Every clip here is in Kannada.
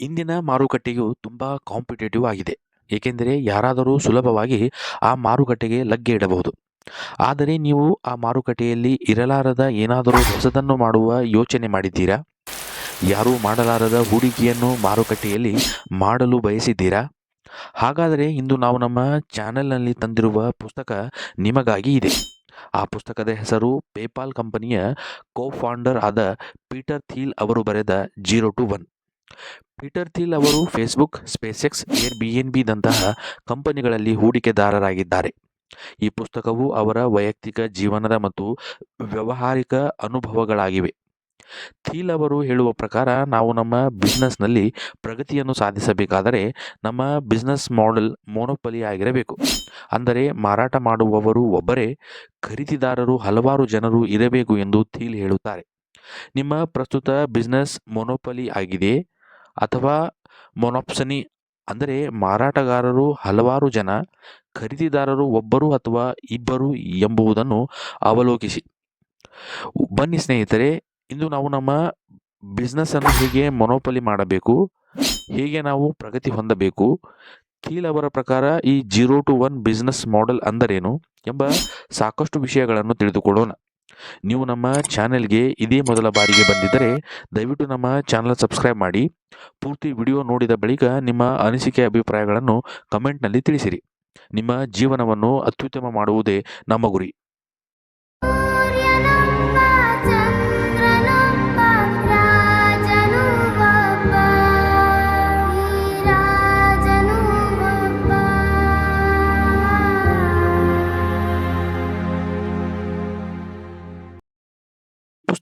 ಇಂದಿನ ಮಾರುಕಟ್ಟೆಯು ತುಂಬ ಕಾಂಪಿಟೇಟಿವ್ ಆಗಿದೆ. ಏಕೆಂದರೆ ಯಾರಾದರೂ ಸುಲಭವಾಗಿ ಆ ಮಾರುಕಟ್ಟೆಗೆ ಲಗ್ಗೆ ಇಡಬಹುದು. ಆದರೆ ನೀವು ಆ ಮಾರುಕಟ್ಟೆಯಲ್ಲಿ ಇರಲಾರದ ಏನಾದರೂ ಹೊಸದನ್ನು ಮಾಡುವ ಯೋಚನೆ ಮಾಡಿದ್ದೀರಾ? ಯಾರೂ ಮಾಡಲಾರದ ಹೂಡಿಕೆಯನ್ನು ಮಾರುಕಟ್ಟೆಯಲ್ಲಿ ಮಾಡಲು ಬಯಸಿದ್ದೀರಾ? ಹಾಗಾದರೆ ಇಂದು ನಾವು ನಮ್ಮ ಚಾನೆಲ್ನಲ್ಲಿ ತಂದಿರುವ ಪುಸ್ತಕ ನಿಮಗಾಗಿ ಇದೆ. ಆ ಪುಸ್ತಕದ ಹೆಸರು ಪೇಪಾಲ್ ಕಂಪನಿಯ ಕೋ ಫೌಂಡರ್ ಆದ ಪೀಟರ್ ಥೀಲ್ ಅವರು ಬರೆದ zero to one. Peter Thiel ಅವರು Facebook SpaceX Air B N ಬಿದಂತಹ ಕಂಪನಿಗಳಲ್ಲಿ ಹೂಡಿಕೆದಾರರಾಗಿದ್ದಾರೆ. ಈ ಪುಸ್ತಕವು ಅವರ ವೈಯಕ್ತಿಕ ಜೀವನದ ಮತ್ತು ವ್ಯಾವಹಾರಿಕ ಅನುಭವಗಳಾಗಿವೆ. ಥೀಲ್ ಅವರು ಹೇಳುವ ಪ್ರಕಾರ, ನಾವು ನಮ್ಮ ಬಿಸ್ನೆಸ್ನಲ್ಲಿ ಪ್ರಗತಿಯನ್ನು ಸಾಧಿಸಬೇಕಾದರೆ ನಮ್ಮ ಬಿಸ್ನೆಸ್ ಮಾಡೆಲ್ ಮೋನೋಪಲಿ ಆಗಿರಬೇಕು. ಅಂದರೆ ಮಾರಾಟ ಮಾಡುವವರು ಒಬ್ಬರೇ, ಖರೀದಿದಾರರು ಹಲವಾರು ಜನರು ಇರಬೇಕು ಎಂದು ಥೀಲ್ ಹೇಳುತ್ತಾರೆ. ನಿಮ್ಮ ಪ್ರಸ್ತುತ ಬಿಸ್ನೆಸ್ ಮೊನೋಪಲಿ ಆಗಿದೆ. ಅಥವಾ ಮೊನೊಪ್ಸನಿ ಅಂದರೆ ಮಾರಾಟಗಾರರು ಹಲವಾರು ಜನ, ಖರೀದಿದಾರರು ಒಬ್ಬರು ಅಥವಾ ಇಬ್ಬರು ಎಂಬುದನ್ನು ಅವಲೋಕಿಸಿ. ಬನ್ನಿ ಸ್ನೇಹಿತರೆ, ಇಂದು ನಾವು ನಮ್ಮ ಬಿಸ್ನೆಸ್ಸನ್ನು ಹೇಗೆ ಮೊನೋಪಲಿ ಮಾಡಬೇಕು, ಹೇಗೆ ನಾವು ಪ್ರಗತಿ ಹೊಂದಬೇಕು, ಕೀಲ್ ಅವರ ಪ್ರಕಾರ ಈ zero to one business model ಅಂದರೇನು ಎಂಬ ಸಾಕಷ್ಟು ವಿಷಯಗಳನ್ನು ತಿಳಿದುಕೊಳ್ಳೋಣ. ನೀವು ನಮ್ಮ ಚಾನೆಲ್ಗೆ ಇದೇ ಮೊದಲ ಬಾರಿಗೆ ಬಂದಿದ್ದರೆ ದಯವಿಟ್ಟು ನಮ್ಮ ಚಾನಲ್ ಸಬ್ಸ್ಕ್ರೈಬ್ ಮಾಡಿ, ಪೂರ್ತಿ ವಿಡಿಯೋ ನೋಡಿದ ಬಳಿಕ ನಿಮ್ಮ ಅನಿಸಿಕೆ ಅಭಿಪ್ರಾಯಗಳನ್ನು ಕಮೆಂಟ್ನಲ್ಲಿ ತಿಳಿಸಿರಿ. ನಿಮ್ಮ ಜೀವನವನ್ನು ಅತ್ಯುತ್ತಮ ಮಾಡುವುದೇ ನಮ್ಮ ಗುರಿ.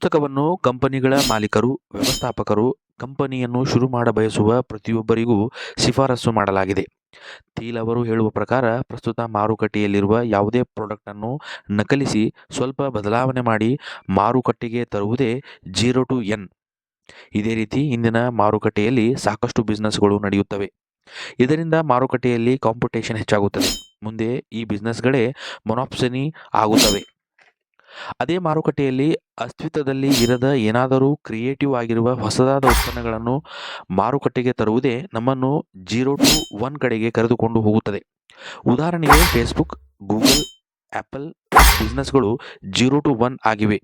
ಪುಸ್ತಕವನ್ನು ಕಂಪನಿಗಳ ಮಾಲೀಕರು, ವ್ಯವಸ್ಥಾಪಕರು, ಕಂಪನಿಯನ್ನು ಶುರು ಮಾಡಬಯಸುವ ಪ್ರತಿಯೊಬ್ಬರಿಗೂ ಶಿಫಾರಸು ಮಾಡಲಾಗಿದೆ. ತೀಲ್ ಅವರು ಹೇಳುವ ಪ್ರಕಾರ, ಪ್ರಸ್ತುತ ಮಾರುಕಟ್ಟೆಯಲ್ಲಿರುವ ಯಾವುದೇ ಪ್ರಾಡಕ್ಟನ್ನು ನಕಲಿಸಿ ಸ್ವಲ್ಪ ಬದಲಾವಣೆ ಮಾಡಿ ಮಾರುಕಟ್ಟೆಗೆ ತರುವುದೇ ಜೀರೋ ಟು ಎನ್. ಇದೇ ರೀತಿ ಇಂದಿನ ಮಾರುಕಟ್ಟೆಯಲ್ಲಿ ಸಾಕಷ್ಟು ಬಿಸ್ನೆಸ್ಗಳು ನಡೆಯುತ್ತವೆ. ಇದರಿಂದ ಮಾರುಕಟ್ಟೆಯಲ್ಲಿ ಕಾಂಪಿಟೇಷನ್ ಹೆಚ್ಚಾಗುತ್ತದೆ. ಮುಂದೆ ಈ ಬಿಸ್ನೆಸ್ಗಳೇ ಮೊನಾಪ್ಸನಿ ಆಗುತ್ತವೆ. ಅದೇ ಮಾರುಕಟ್ಟೆಯಲ್ಲಿ ಅಸ್ತಿತ್ವದಲ್ಲಿ ಇರದ ಏನಾದರೂ ಕ್ರಿಯೇಟಿವ್ ಆಗಿರುವ ಹೊಸದಾದ ಉತ್ಪನ್ನಗಳನ್ನು ಮಾರುಕಟ್ಟೆಗೆ ತರುವುದೇ ನಮ್ಮನ್ನು ಜೀರೋ ಟು ಒನ್ ಕಡೆಗೆ ಕರೆದುಕೊಂಡು ಹೋಗುತ್ತದೆ. ಉದಾಹರಣೆಗೆ ಫೇಸ್ಬುಕ್ ಗೂಗಲ್ ಆ್ಯಪಲ್ ಬಿಸ್ನೆಸ್ಗಳು ಜೀರೋ ಟು ಒನ್ ಆಗಿವೆ.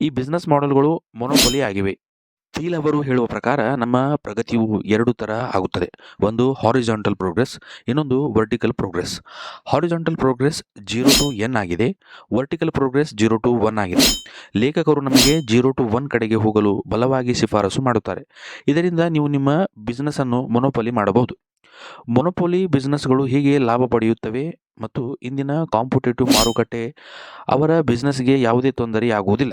ಈ ಬಿಸ್ನೆಸ್ ಮಾಡೆಲ್ಗಳು ಮೊನೊಪೊಲಿ ಆಗಿವೆ. ಥೀಲ್ ಅವರು ಹೇಳುವ ಪ್ರಕಾರ ನಮ್ಮ ಪ್ರಗತಿಯು ಎರಡು ಥರ ಆಗುತ್ತದೆ. ಒಂದು ಹಾರಿಜಾಂಟಲ್ ಪ್ರೋಗ್ರೆಸ್ ಇನ್ನೊಂದು vertical progress horizontal progress zero to N ಆಗಿದೆ. Vertical progress zero to one ಆಗಿದೆ. ಲೇಖಕರು ನಮಗೆ ಜೀರೋ ಟು ಒನ್ ಕಡೆಗೆ ಹೋಗಲು ಬಲವಾಗಿ ಶಿಫಾರಸು ಮಾಡುತ್ತಾರೆ. ಇದರಿಂದ ನೀವು ನಿಮ್ಮ ಬಿಸ್ನೆಸ್ಸನ್ನು ಮೊನೋಪಲಿ ಮಾಡಬಹುದು. ಮೊನೋಪೊಲಿ ಬಿಸ್ನೆಸ್ಗಳು ಹೇಗೆ ಲಾಭ ಪಡೆಯುತ್ತವೆ ಮತ್ತು ಇಂದಿನ ಕಾಂಪಿಟೇಟಿವ್ ಮಾರುಕಟ್ಟೆ ಅವರ ಬಿಸ್ನೆಸ್ಗೆ ಯಾವುದೇ ತೊಂದರೆ ಆಗುವುದಿಲ್ಲ.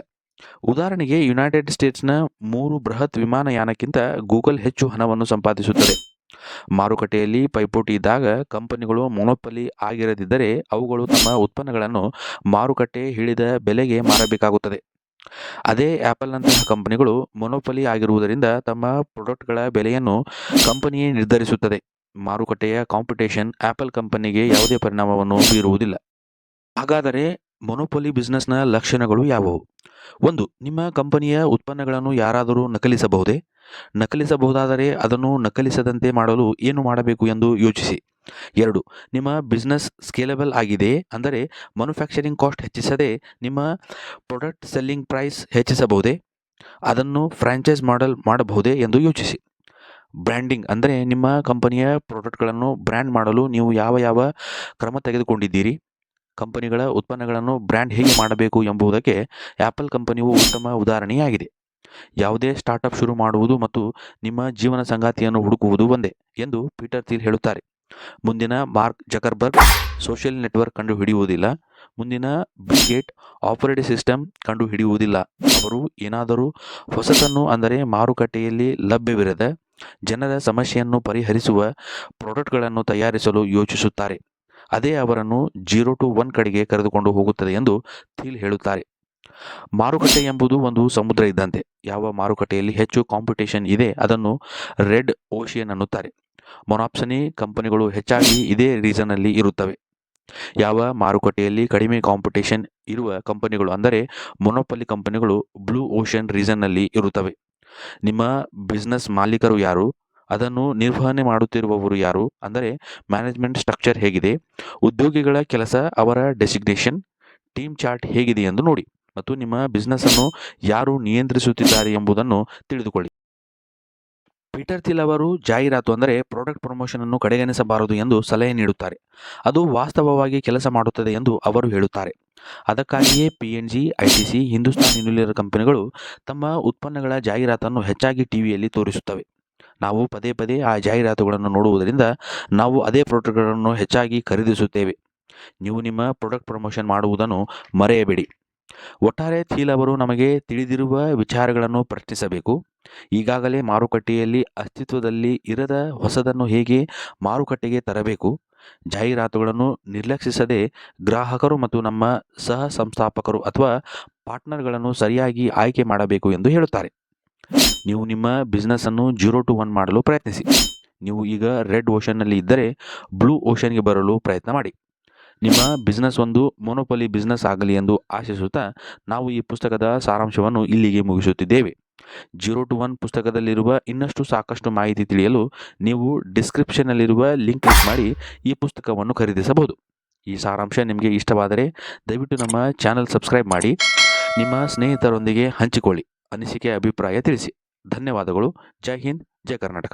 ಉದಾಹರಣೆಗೆ ಯುನೈಟೆಡ್ ಸ್ಟೇಟ್ಸ್ನ ಮೂರು ಬೃಹತ್ ವಿಮಾನಯಾನಕ್ಕಿಂತ ಗೂಗಲ್ ಹೆಚ್ಚು ಹಣವನ್ನು ಸಂಪಾದಿಸುತ್ತದೆ. ಮಾರುಕಟ್ಟೆಯಲ್ಲಿ ಪೈಪೋಟಿ ಇದ್ದಾಗ ಕಂಪನಿಗಳು ಮೊನೋಪಲಿ ಆಗಿರದಿದ್ದರೆ ಅವುಗಳು ತಮ್ಮ ಉತ್ಪನ್ನಗಳನ್ನು ಮಾರುಕಟ್ಟೆ ಹಿಡಿದ ಬೆಲೆಗೆ ಮಾರಬೇಕಾಗುತ್ತದೆ. ಅದೇ ಆ್ಯಪಲ್ನಂತಹ ಕಂಪನಿಗಳು ಮೊನೋಪಲಿ ಆಗಿರುವುದರಿಂದ ತಮ್ಮ ಪ್ರಾಡಕ್ಟ್ಗಳ ಬೆಲೆಯನ್ನು ಕಂಪನಿಯೇ ನಿರ್ಧರಿಸುತ್ತದೆ. ಮಾರುಕಟ್ಟೆಯ ಕಾಂಪಿಟೇಷನ್ ಆ್ಯಪಲ್ ಕಂಪನಿಗೆ ಯಾವುದೇ ಪರಿಣಾಮವನ್ನು ಬೀರುವುದಿಲ್ಲ. ಹಾಗಾದರೆ ಮೊನೋಪೊಲಿ ಬಿಸ್ನೆಸ್ನ ಲಕ್ಷಣಗಳು ಯಾವುವು? ಒಂದು, ನಿಮ್ಮ ಕಂಪನಿಯ ಉತ್ಪನ್ನಗಳನ್ನು ಯಾರಾದರೂ ನಕಲಿಸಬಹುದೇ? ನಕಲಿಸಬಹುದಾದರೆ ಅದನ್ನು ನಕಲಿಸದಂತೆ ಮಾಡಲು ಏನು ಮಾಡಬೇಕು ಎಂದು ಯೋಚಿಸಿ. ಎರಡು, ನಿಮ್ಮ ಬಿಸ್ನೆಸ್ ಸ್ಕೇಲೆಬಲ್ ಆಗಿದೆ ಅಂದರೆ ಮ್ಯಾನುಫ್ಯಾಕ್ಚರಿಂಗ್ ಕಾಸ್ಟ್ ಹೆಚ್ಚಿಸದೆ ನಿಮ್ಮ ಪ್ರಾಡಕ್ಟ್ ಸೆಲ್ಲಿಂಗ್ ಪ್ರೈಸ್ ಹೆಚ್ಚಿಸಬಹುದೇ? ಅದನ್ನು ಫ್ರ್ಯಾಂಚೈಸ್ ಮಾಡಲ್ ಮಾಡಬಹುದೇ ಎಂದು ಯೋಚಿಸಿ. ಬ್ರ್ಯಾಂಡಿಂಗ್ ಅಂದರೆ ನಿಮ್ಮ ಕಂಪನಿಯ ಪ್ರಾಡಕ್ಟ್ಗಳನ್ನು ಬ್ರ್ಯಾಂಡ್ ಮಾಡಲು ನೀವು ಯಾವ ಯಾವ ಕ್ರಮ ತೆಗೆದುಕೊಂಡಿದ್ದೀರಿ? ಕಂಪನಿಗಳ ಉತ್ಪನ್ನಗಳನ್ನು ಬ್ರ್ಯಾಂಡ್ ಹೇಗೆ ಮಾಡಬೇಕು ಎಂಬುದಕ್ಕೆ ಆ್ಯಪಲ್ ಕಂಪನಿಯು ಉತ್ತಮ ಉದಾಹರಣೆಯಾಗಿದೆ. ಯಾವುದೇ ಸ್ಟಾರ್ಟಪ್ ಶುರು ಮಾಡುವುದು ಮತ್ತು ನಿಮ್ಮ ಜೀವನ ಸಂಗಾತಿಯನ್ನು ಹುಡುಕುವುದು ಒಂದೇ ಎಂದು ಪೀಟರ್ ಥೀಲ್ ಹೇಳುತ್ತಾರೆ. ಮುಂದಿನ ಮಾರ್ಕ್ ಜಕರ್ಬರ್ಗ್ ಸೋಷಿಯಲ್ ನೆಟ್ವರ್ಕ್ ಕಂಡುಹಿಡಿಯುವುದಿಲ್ಲ. ಮುಂದಿನ ಬ್ರಿಗೆಟ್ ಆಪರೇಟಿಂಗ್ ಸಿಸ್ಟಮ್ ಕಂಡುಹಿಡಿಯುವುದಿಲ್ಲ. ಅವರು ಏನಾದರೂ ಹೊಸತನ್ನು ಅಂದರೆ ಮಾರುಕಟ್ಟೆಯಲ್ಲಿ ಲಭ್ಯವಿರದ ಜನರ ಸಮಸ್ಯೆಯನ್ನು ಪರಿಹರಿಸುವ ಪ್ರಾಡಕ್ಟ್ಗಳನ್ನು ತಯಾರಿಸಲು ಯೋಚಿಸುತ್ತಾರೆ. ಅದೇ ಅವರನ್ನು ಜೀರೋ ಟು ಒನ್ ಕಡೆಗೆ ಕರೆದುಕೊಂಡು ಹೋಗುತ್ತದೆ ಎಂದು ಥೀಲ್ ಹೇಳುತ್ತಾರೆ. ಮಾರುಕಟ್ಟೆ ಎಂಬುದು ಒಂದು ಸಮುದ್ರ ಇದ್ದಂತೆ. ಯಾವ ಮಾರುಕಟ್ಟೆಯಲ್ಲಿ ಹೆಚ್ಚು ಕಾಂಪಿಟೇಷನ್ ಇದೆ ಅದನ್ನು ರೆಡ್ ಓಷಿಯನ್ ಅನ್ನುತ್ತಾರೆ. ಮೊನಾಪ್ಸನಿ ಕಂಪನಿಗಳು ಹೆಚ್ಚಾಗಿ ಇದೇ ರೀಸನ್ನಲ್ಲಿ ಇರುತ್ತವೆ. ಯಾವ ಮಾರುಕಟ್ಟೆಯಲ್ಲಿ ಕಡಿಮೆ ಕಾಂಪಿಟೇಷನ್ ಇರುವ ಕಂಪನಿಗಳು ಅಂದರೆ ಮೊನೋಪಲಿ ಕಂಪನಿಗಳು ಬ್ಲೂ ಓಷನ್ ರೀಸನ್ನಲ್ಲಿ ಇರುತ್ತವೆ. ನಿಮ್ಮ ಬಿಸ್ನೆಸ್ ಮಾಲೀಕರು ಯಾರು? ಅದನ್ನು ನಿರ್ವಹಣೆ ಮಾಡುತ್ತಿರುವವರು ಯಾರು? ಅಂದರೆ ಮ್ಯಾನೇಜ್ಮೆಂಟ್ ಸ್ಟ್ರಕ್ಚರ್ ಹೇಗಿದೆ? ಉದ್ಯೋಗಿಗಳ ಕೆಲಸ, ಅವರ ಡೆಸಿಗ್ನೇಷನ್, ಟೀಮ್ ಚಾರ್ಟ್ ಹೇಗಿದೆ ಎಂದು ನೋಡಿ. ಮತ್ತು ನಿಮ್ಮ ಬಿಸ್ನೆಸ್ಸನ್ನು ಯಾರು ನಿಯಂತ್ರಿಸುತ್ತಿದ್ದಾರೆ ಎಂಬುದನ್ನು ತಿಳಿದುಕೊಳ್ಳಿ. ಪೀಟರ್ ಥಿಲ್ ಅವರು ಜಾಹೀರಾತು ಅಂದರೆ ಪ್ರಾಡಕ್ಟ್ ಪ್ರಮೋಷನ್ ಅನ್ನು ಕಡೆಗಣಿಸಬಾರದು ಎಂದು ಸಲಹೆ ನೀಡುತ್ತಾರೆ. ಅದು ವಾಸ್ತವವಾಗಿ ಕೆಲಸ ಮಾಡುತ್ತದೆ ಎಂದು ಅವರು ಹೇಳುತ್ತಾರೆ. ಅದಕ್ಕಾಗಿಯೇ P N G I T C Hindustan Unilever ಕಂಪನಿಗಳು ತಮ್ಮ ಉತ್ಪನ್ನಗಳ ಜಾಹೀರಾತನ್ನು ಹೆಚ್ಚಾಗಿ ಟಿವಿಯಲ್ಲಿ ತೋರಿಸುತ್ತವೆ. ನಾವು ಪದೇ ಪದೇ ಆ ಜಾಹೀರಾತುಗಳನ್ನು ನೋಡುವುದರಿಂದ ನಾವು ಅದೇ ಪ್ರಾಡಕ್ಟ್ಗಳನ್ನು ಹೆಚ್ಚಾಗಿ ಖರೀದಿಸುತ್ತೇವೆ. ನೀವು ನಿಮ್ಮ ಪ್ರಾಡಕ್ಟ್ ಪ್ರಮೋಷನ್ ಮಾಡುವುದನ್ನು ಮರೆಯಬೇಡಿ. ಒಟ್ಟಾರೆ ಥೀಲ್ ಅವರು ನಮಗೆ ತಿಳಿದಿರುವ ವಿಚಾರಗಳನ್ನು ಪ್ರಶ್ನಿಸಬೇಕು. ಈಗಾಗಲೇ ಮಾರುಕಟ್ಟೆಯಲ್ಲಿ ಅಸ್ತಿತ್ವದಲ್ಲಿ ಇರದ ಹೊಸದನ್ನು ಹೇಗೆ ಮಾರುಕಟ್ಟೆಗೆ ತರಬೇಕು? ಜಾಹೀರಾತುಗಳನ್ನು ನಿರ್ಲಕ್ಷಿಸದೆ ಗ್ರಾಹಕರು ಮತ್ತು ನಮ್ಮ ಸಹ ಸಂಸ್ಥಾಪಕರು ಅಥವಾ ಪಾರ್ಟ್ನರ್ಗಳನ್ನು ಸರಿಯಾಗಿ ಆಯ್ಕೆ ಮಾಡಬೇಕು ಎಂದು ಹೇಳುತ್ತಾರೆ. ನೀವು ನಿಮ್ಮ ಬಿಸ್ನೆಸ್ಸನ್ನು ಜೀರೋ ಟು ಒನ್ ಮಾಡಲು ಪ್ರಯತ್ನಿಸಿ. ನೀವು ಈಗ ರೆಡ್ ಓಷನ್ನಲ್ಲಿ ಇದ್ದರೆ ಬ್ಲೂ ಓಷನ್ಗೆ ಬರಲು ಪ್ರಯತ್ನ ಮಾಡಿ. ನಿಮ್ಮ ಬಿಸ್ನೆಸ್ ಒಂದು ಮೊನೋಪಲಿ ಬಿಸ್ನೆಸ್ ಆಗಲಿ ಎಂದು ಆಶಿಸುತ್ತಾ ನಾವು ಈ ಪುಸ್ತಕದ ಸಾರಾಂಶವನ್ನು ಇಲ್ಲಿಗೆ ಮುಗಿಸುತ್ತಿದ್ದೇವೆ. ಜೀರೋ ಟು ಒನ್ ಪುಸ್ತಕದಲ್ಲಿರುವ ಇನ್ನಷ್ಟು ಸಾಕಷ್ಟು ಮಾಹಿತಿ ತಿಳಿಯಲು ನೀವು ಡಿಸ್ಕ್ರಿಪ್ಷನ್ನಲ್ಲಿರುವ ಲಿಂಕ್ ಕ್ಲಿಕ್ ಮಾಡಿ ಈ ಪುಸ್ತಕವನ್ನು ಖರೀದಿಸಬಹುದು. ಈ ಸಾರಾಂಶ ನಿಮಗೆ ಇಷ್ಟವಾದರೆ ದಯವಿಟ್ಟು ನಮ್ಮ ಚಾನಲ್ ಸಬ್ಸ್ಕ್ರೈಬ್ ಮಾಡಿ. ನಿಮ್ಮ ಸ್ನೇಹಿತರೊಂದಿಗೆ ಹಂಚಿಕೊಳ್ಳಿ. ಅನಿಸಿಕೆ ಅಭಿಪ್ರಾಯ ತಿಳಿಸಿ. ಧನ್ಯವಾದಗಳು. ಜೈ ಹಿಂದ್ ಜೈ ಕರ್ನಾಟಕ.